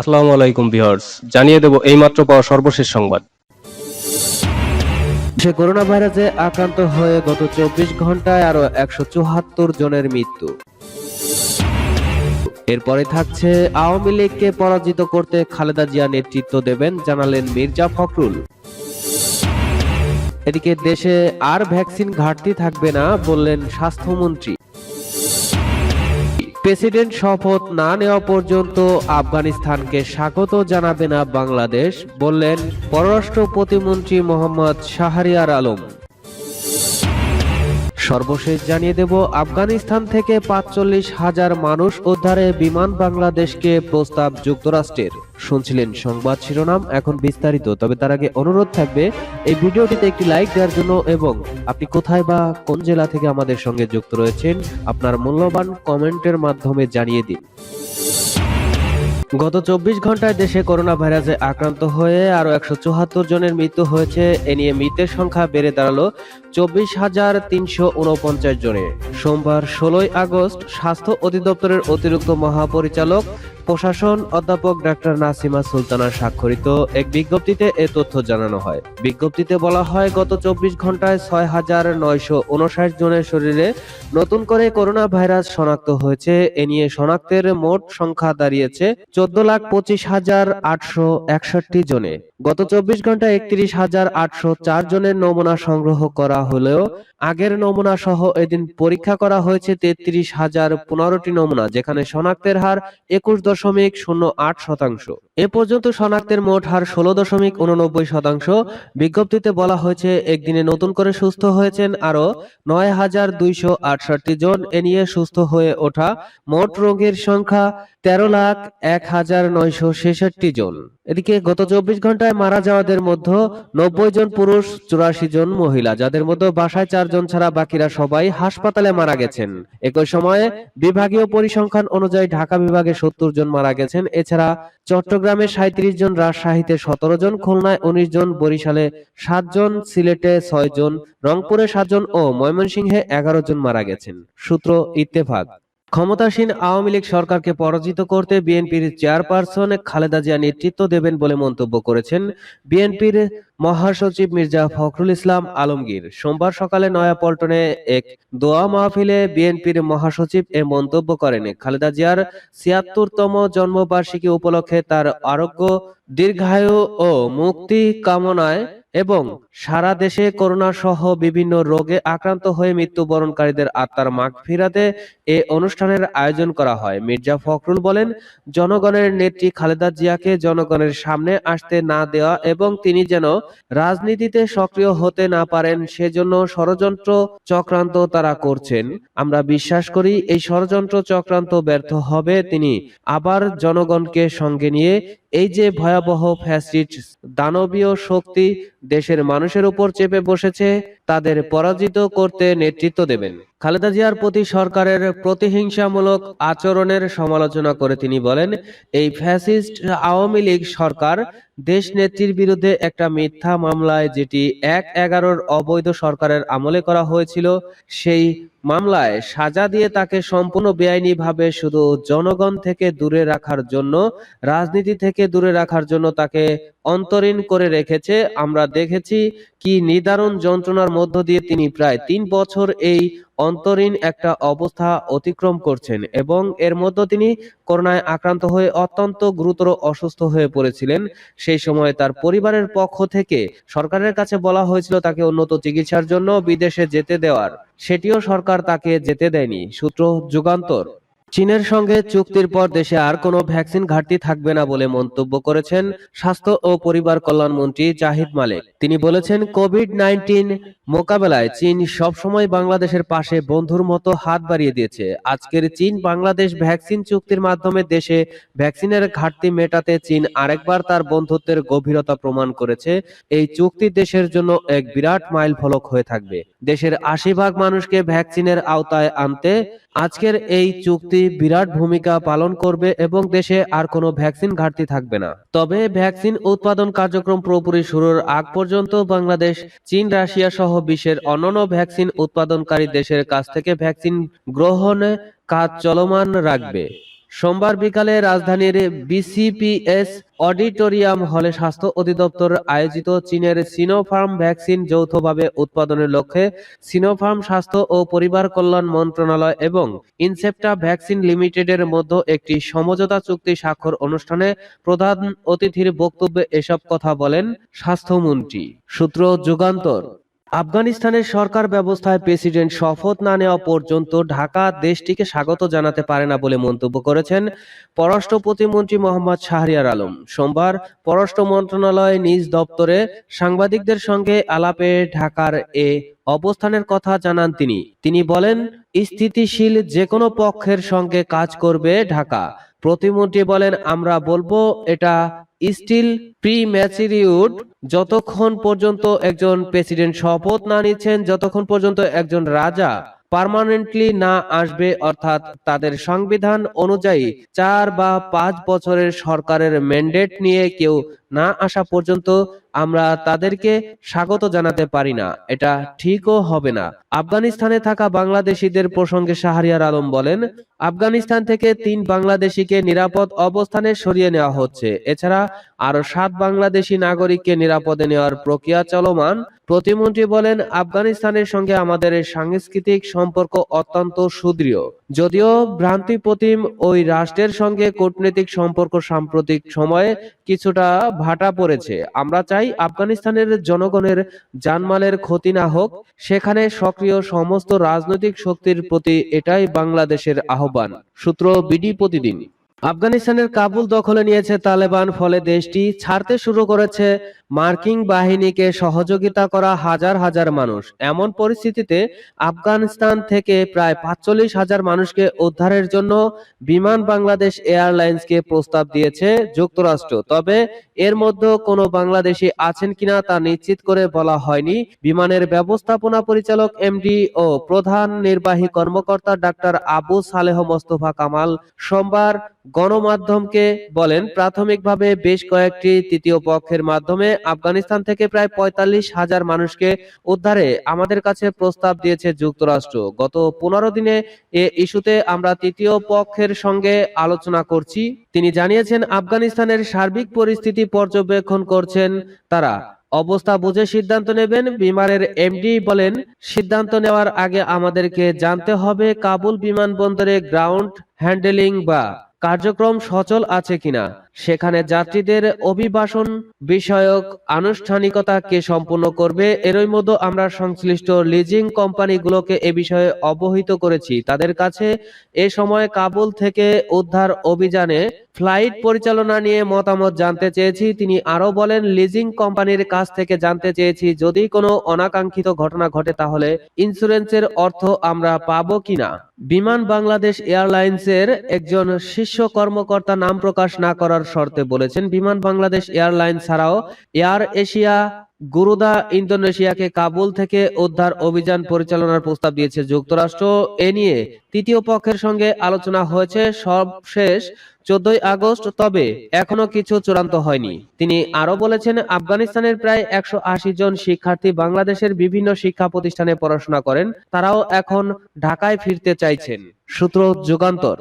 আসসালামু আলাইকুম ভিউয়ার্স, জানিয়ে দেব এইমাত্র পাওয়া সর্বশেষ সংবাদ। সে করোনা ভাইরাসে আক্রান্ত হয়ে গত চব্বিশ ঘন্টায় আরও একশো চুয়াত্তর জনের মৃত্যু। এরপরে থাকছে, আওয়ামী লীগকে পরাজিত করতে খালেদা জিয়া নেতৃত্ব দেবেন জানালেন মির্জা ফখরুল। এদিকে দেশে আর ভ্যাকসিন ঘাটতি থাকবে না বললেন স্বাস্থ্যমন্ত্রী। প্রেসিডেন্ট শপথ না নেওয়া পর্যন্ত আফগানিস্তানকে স্বাগত জানাবে না বাংলাদেশ, বললেন পররাষ্ট্র প্রতিমন্ত্রী মোহাম্মদ শাহরিয়ার আলম। সর্বশেষ জানিয়ে দেব, আফগানিস্তান থেকে পাঁচচল্লিশ হাজার মানুষ উদ্ধারে বিমান বাংলাদেশকে প্রস্তাব যুক্তরাষ্ট্রের। শুনছিলেন সংবাদ শিরোনাম এখন বিস্তারিত, তবে তার আগে অনুরোধ থাকবে, এই ভিডিওটিতে একটি লাইক দেওয়ার জন্য এবং আপনি কোথায় বা কোন জেলা থেকে আমাদের সঙ্গে যুক্ত রয়েছেন, আপনার মূল্যবান কমেন্টের মাধ্যমে জানিয়ে দিন। গত চব্বিশ ঘন্টায় দেশে করোনা ভাইরাসে আক্রান্ত হয়ে আরও একশো চুয়াত্তর জনের মৃত্যু হয়েছে, এ নিয়ে মৃতের সংখ্যা বেড়ে দাঁড়াল চব্বিশ হাজার তিনশো উনপঞ্চাশ জনে। সোমবার ষোলোই আগস্ট স্বাস্থ্য অধিদপ্তরের অতিরিক্ত মহাপরিচালক প্রশাসন অধ্যাপক ডাক্তার নাসিমা সুলতানা স্বাক্ষরিত এক বিজ্ঞপ্তিতে এ তথ্য জানানো হয়। বিজ্ঞপ্তিতে বলা হয়, গত চব্বিশ ঘন্টায় ছয় হাজার নয়শো উনষাট জনের শরীরে নতুন করে করোনা ভাইরাস শনাক্ত হয়েছে। এ নিয়ে শনাক্তের মোট সংখ্যা দাঁড়িয়েছে চোদ্দ লাখ পঁচিশ হাজার আটশো একষট্টি জনে। গত চব্বিশ ঘন্টায় একত্রিশ হাজার আটশো চার জনের নমুনা সংগ্রহ করা হলেও আগের নমুনা সহ এদিন পরীক্ষা করা হয়েছে তেত্রিশ হাজার পনেরোটি নমুনা, যেখানে শনাক্তের হার একুশ দশমিক শূন্য আট শতাংশ। এ পর্যন্ত শনাক্তের মোট হার ষোলো দশমিক উননব্বই শতাংশ। বিজ্ঞপ্তিতে বলা হয়েছে, একদিনে নতুন করে সুস্থ হয়েছেন আরও নয় হাজার দুইশো আটষট্টি জন। এ নিয়ে সুস্থ হয়ে ওঠা মোট রোগীর সংখ্যা তেরো লাখ এক হাজার নয়শো ছেষট্টি জন। এদিকে গত চব্বিশ ঘন্টায় মারা যাওয়াদের মধ্যে নব্বই জন পুরুষ, চুরাশি জন মহিলা, যাদের মধ্যে বাসায় চারজন ছাড়া বাকিরা সবাই হাসপাতালে মারা গেছেন। একই সময়ে বিভাগীয় পরিসংখ্যান অনুযায়ী ঢাকা বিভাগে সত্তর জন মারা গেছেন। এছাড়া চট্টগ্রামে সাঁত্রিশ জন, রাজশাহীতে সতেরো জন, খুলনায় উনিশ জন, বরিশালে সাত জন, সিলেটে ছয় জন, রংপুরে সাতজন ও ময়মনসিংহে এগারো জন মারা গেছেন। সূত্র ইত্তেফাক। ক্ষমতাসীন আওয়ামী লীগ সরকারকে পরাজিত করতে বিএনপির চেয়ারপারসন খালেদা জিয়া নেতৃত্ব দেবেন বলে মন্তব্য করেছেন বিএনপির মহাসচিব মির্জা ফখরুল ইসলাম আলমগীর। সোমবার সকালে নয়াপল্টনে এক দোয়া মাহফিলে বিএনপির মহাসচিব এ মন্তব্য করেন। খালেদা জিয়ার ছিয়াত্তরতম জন্মবার্ষিকী উপলক্ষে তার আরোগ্য, দীর্ঘায়ু ও মুক্তি কামনায় এবং সারা দেশে করোনা সহ বিভিন্ন রোগে আক্রান্ত হয়ে মৃত্যুবরণকারীদের আত্মার মাগ ফিরাতে এ অনুষ্ঠানের আয়োজন করা হয়। মির্জা ফখরুল বলেন জনগণের নেত্রী খালেদা জিয়াকে জনগণের সামনে আসতে না দেওয়া এবং তিনি যেন রাজনীতিতে সক্রিয় হতে না পারেন সেজন্য ষড়যন্ত্র চক্রান্ত তারা করছেন। আমরা বিশ্বাস করি এই ষড়যন্ত্র চক্রান্ত ব্যর্থ হবে তিনি আবার জনগণকে সঙ্গে নিয়ে এই যে ভয়াবহ ফ্যাসিস্ট দানবীয় শক্তি দেশের মানুষের উপর চেপে বসেছে, তাদের পরাজিত করতে নেতৃত্ব দেবেন। খালেদা জিয়ার প্রতি সরকারের প্রতিহিংসামূলক আচরণের সমালোচনা করে তিনি বলেন, এই ফ্যাসিস্ট আওয়ামী লীগ সরকার দেশ নেত্রীর বিরুদ্ধে একটা মিথ্যা মামলায় যেটি এক এগারোর অবৈধ সরকারের আমলে করা হয়েছিল, সেই মামলায় সাজা দিয়ে তাকে সম্পূর্ণ বেআইনিভাবে শুধু জনগণ থেকে দূরে রাখার জন্য, রাজনীতি থেকে দূরে রাখার জন্য তাকে অন্তরীণ করে রেখেছে। আমরা দেখেছি কি নিদারুণ যন্ত্রণার মধ্য দিয়ে তিনি প্রায় তিন বছর এই অন্তরীণ একটা অবস্থা অতিক্রম করছেন এবং এর মধ্যে তিনি করোনায় আক্রান্ত হয়ে অত্যন্ত গুরুতর অসুস্থ হয়ে পড়েছিলেন। সেই সময় তার পরিবারের পক্ষ থেকে সরকারের কাছে বলা হয়েছিল তাকে উন্নত চিকিৎসার জন্য বিদেশে যেতে দেওয়ার। সেটিও সরকার তাকে যেতে দেয়নি। সূত্র যুগান্তর। চীনের সঙ্গে চুক্তির পর দেশে আর কোনো ভ্যাকসিন ঘাটতি থাকবে না বলে মন্তব্য করেছেন স্বাস্থ্য ও পরিবার কল্যাণ মন্ত্রী জাহিদ মালেক। তিনি বলেছেন, কোভিড নাইন্টিন মোকাবেলায় চীন সবসময় বাংলাদেশের পাশে বন্ধুর মতো হাত বাড়িয়ে দিয়েছে। আজকের চীন বাংলাদেশ ভ্যাকসিন চুক্তির মাধ্যমে দেশে ভ্যাকসিনের ঘাটতি মেটাতে চীন আরেকবার তার বন্ধুত্বের গভীরতা প্রমাণ করেছে। এই চুক্তি দেশের জন্য এক বিরাট মাইল ফলক হয়ে থাকবে। দেশের আশি ভাগ মানুষকে ভ্যাকসিনের আওতায় আনতে আজকের এই চুক্তি বিরাট ভূমিকা পালন করবে এবং দেশে আর কোনো ভ্যাকসিন ঘাটতি থাকবে না। তবে ভ্যাকসিন উৎপাদন কার্যক্রম পুরোপুরি শুরুর আগ পর্যন্ত বাংলাদেশ, চীন, রাশিয়া সহ বিশ্বের অন্যান্য ভ্যাকসিন উৎপাদনকারী দেশের কাছ থেকে ভ্যাকসিন গ্রহণে কাজ চলমান রাখবে। সোমবার বিকালে রাজধানীর বিসিপিএস অডিটোরিয়াম হলে স্বাস্থ্য অধিদপ্তর আয়োজিত চীনের সিনোফার্ম ভ্যাকসিন যৌথভাবে উৎপাদনের লক্ষ্যে সিনোফার্ম স্বাস্থ্য ও পরিবার কল্যাণ মন্ত্রণালয় এবং ইনসেপ্টা ভ্যাকসিন লিমিটেডের মধ্যে একটি সমঝোতা চুক্তি স্বাক্ষর অনুষ্ঠানে প্রধান অতিথির বক্তব্যে এসব কথা বলেন স্বাস্থ্যমন্ত্রী। সূত্র যুগান্তর। আফগানিস্তানের সরকার ব্যবস্থায় প্রেসিডেন্ট শপথ না নেওয়া পর্যন্ত ঢাকা দেশটিকে স্বাগত জানাতে পারে না বলে মন্তব্য করেছেন পররাষ্ট্র প্রতিমন্ত্রী মোহাম্মদ শাহরিয়ার আলম। সোমবার পররাষ্ট্র মন্ত্রণালয় নিজ দপ্তরে সাংবাদিকদের সঙ্গে আলাপে ঢাকার এ অবস্থানের কথা জানান তিনি। তিনি বলেন, স্থিতিশীল যে কোনো পক্ষের সঙ্গে কাজ করবে ঢাকা। প্রতিমন্ত্রী বলেন, আমরা বলব এটা স্টিল প্রি ম্যাচিরিউড যতক্ষণ পর্যন্ত একজন প্রেসিডেন্ট শপথ না নিচ্ছেন, যতক্ষণ পর্যন্ত একজন রাজা পারমানেন্টলি না আসবে, অর্থাৎ তাদের সংবিধান অনুযায়ী চার বা পাঁচ বছরের সরকারের ম্যান্ডেট নিয়ে কেউ না আসা পর্যন্ত আমরা তাদেরকে স্বাগত জানাতে পারি না। এটা ঠিকও হবে না। আফগানিস্তানে থাকা বাংলাদেশিদের প্রসঙ্গে শাহরিয়ার আলম বলেন, আফগানিস্তান থেকে তিন বাংলাদেশিকে নিরাপদ অবস্থানে সরিয়ে নেওয়া হচ্ছে। এছাড়া আরও সাত বাংলাদেশি নাগরিককে নিরাপদে নেওয়ার প্রক্রিয়া চলমান। প্রতিমন্ত্রী বলেন, আফগানিস্তানের সঙ্গে আমাদের সাংস্কৃতিক সম্পর্ক অত্যন্ত সুদৃঢ়। যদিও ভ্রান্তি প্রতিম ওই রাষ্ট্রের সঙ্গে কূটনৈতিক সম্পর্ক সাম্প্রতিক সময়ে কিছুটা ভাটা পড়েছে। আমরা চাই আফগানিস্তানের জনগণের জানমালের ক্ষতি না হোক, সেখানে সক্রিয় সমস্ত রাজনৈতিক শক্তির প্রতি এটাই বাংলাদেশের আহ্বান। সূত্র বিডি প্রতিদিন। আফগানিস্তানের কাবুল দখলে নিয়েছে তালেবান, ফলে দেশটি ছাড়তে শুরু করেছে মার্কিন বাহিনীকে সহযোগিতা করা হাজার হাজার মানুষ। এমন পরিস্থিতিতে আফগানিস্তান থেকে প্রায় পাঁচচল্লিশ হাজার মানুষকে উদ্ধারের জন্য বিমান বাংলাদেশ এয়ারলাইন্সকে প্রস্তাব দিয়েছে যুক্তরাষ্ট্র। তবে এর মধ্যে কোনো বাংলাদেশি আছেন কিনা তা নিশ্চিত করে বলা হয়নি। বিমানের ব্যবস্থাপনা পরিচালক, এমডি ও প্রধান নির্বাহী কর্মকর্তা ডাক্তার আবু সালেহ মোস্তফা কামাল সোমবার গণমাধ্যমকে বলেন, প্রাথমিকভাবে বেশ কয়েকটি তৃতীয় পক্ষের মাধ্যমে আফগানিস্তান থেকে প্রায় পঁয়তাল্লিশ হাজার মানুষকে উদ্ধারে আমাদের কাছে প্রস্তাব দিয়েছে যুক্তরাষ্ট্র। গত পনেরো দিনে এ ইস্যুতে আমরা তৃতীয় পক্ষের সঙ্গে আলোচনা করছি। তিনি জানিয়েছেন, আফগানিস্তানের সার্বিক পরিস্থিতি পর্যবেক্ষণ করছেন তারা। অবস্থা বুঝে সিদ্ধান্ত নেবেন, বিমানের এমডি বলেন, সিদ্ধান্ত নেওয়ার আগে আমাদেরকে জানতে হবে কাবুল বিমানবন্দরে গ্রাউন্ড হ্যান্ডেলিং বা কার্যক্রম সচল আছে কিনা? সেখানে যাত্রীদের অভিবাসন বিষয়ক আনুষ্ঠানিকতা কে সম্পূর্ণ করবে। এরই মধ্যে আমরা সংশ্লিষ্ট লিজিং কোম্পানিগুলোকে এ বিষয়ে অবহিত করেছি। তাদের কাছে এ সময় কাবুল থেকে উদ্ধার অভিযানে ফ্লাইট পরিচালনা নিয়ে মতামত জানতে চেয়েছি। তিনি আরও বলেন লিজিং কোম্পানির কাছ থেকে জানতে চেয়েছি, যদি কোনো অনাকাঙ্ক্ষিত ঘটনা ঘটে তাহলে ইন্স্যুরেন্সের অর্থ আমরা পাবো কিনা? বিমান বাংলাদেশ এয়ারলাইন্সের একজন শীর্ষ কর্মকর্তা নাম প্রকাশ না করার শর্তে বলেছেন, বিমান বাংলাদেশ এয়ারলাইন ছাড়াও এয়ার এশিয়া, গুরুদা ইন্দোনেশিয়াকে কাবুল থেকে উদ্ধার অভিযান পরিচালনার প্রস্তাব দিয়েছে যুক্তরাষ্ট্র। এ নিয়ে তৃতীয় পক্ষের সঙ্গে আলোচনা হয়েছে সবশেষ চোদ্দই আগস্ট, তবে এখনও কিছু চূড়ান্ত হয়নি। তিনি আরও বলেছেন, আফগানিস্তানের প্রায় একশো আশি জন শিক্ষার্থী বাংলাদেশের বিভিন্ন শিক্ষা প্রতিষ্ঠানে পড়াশোনা করেন, তারাও এখন ঢাকায় ফিরতে চাইছেন। সূত্র যুগান্তর।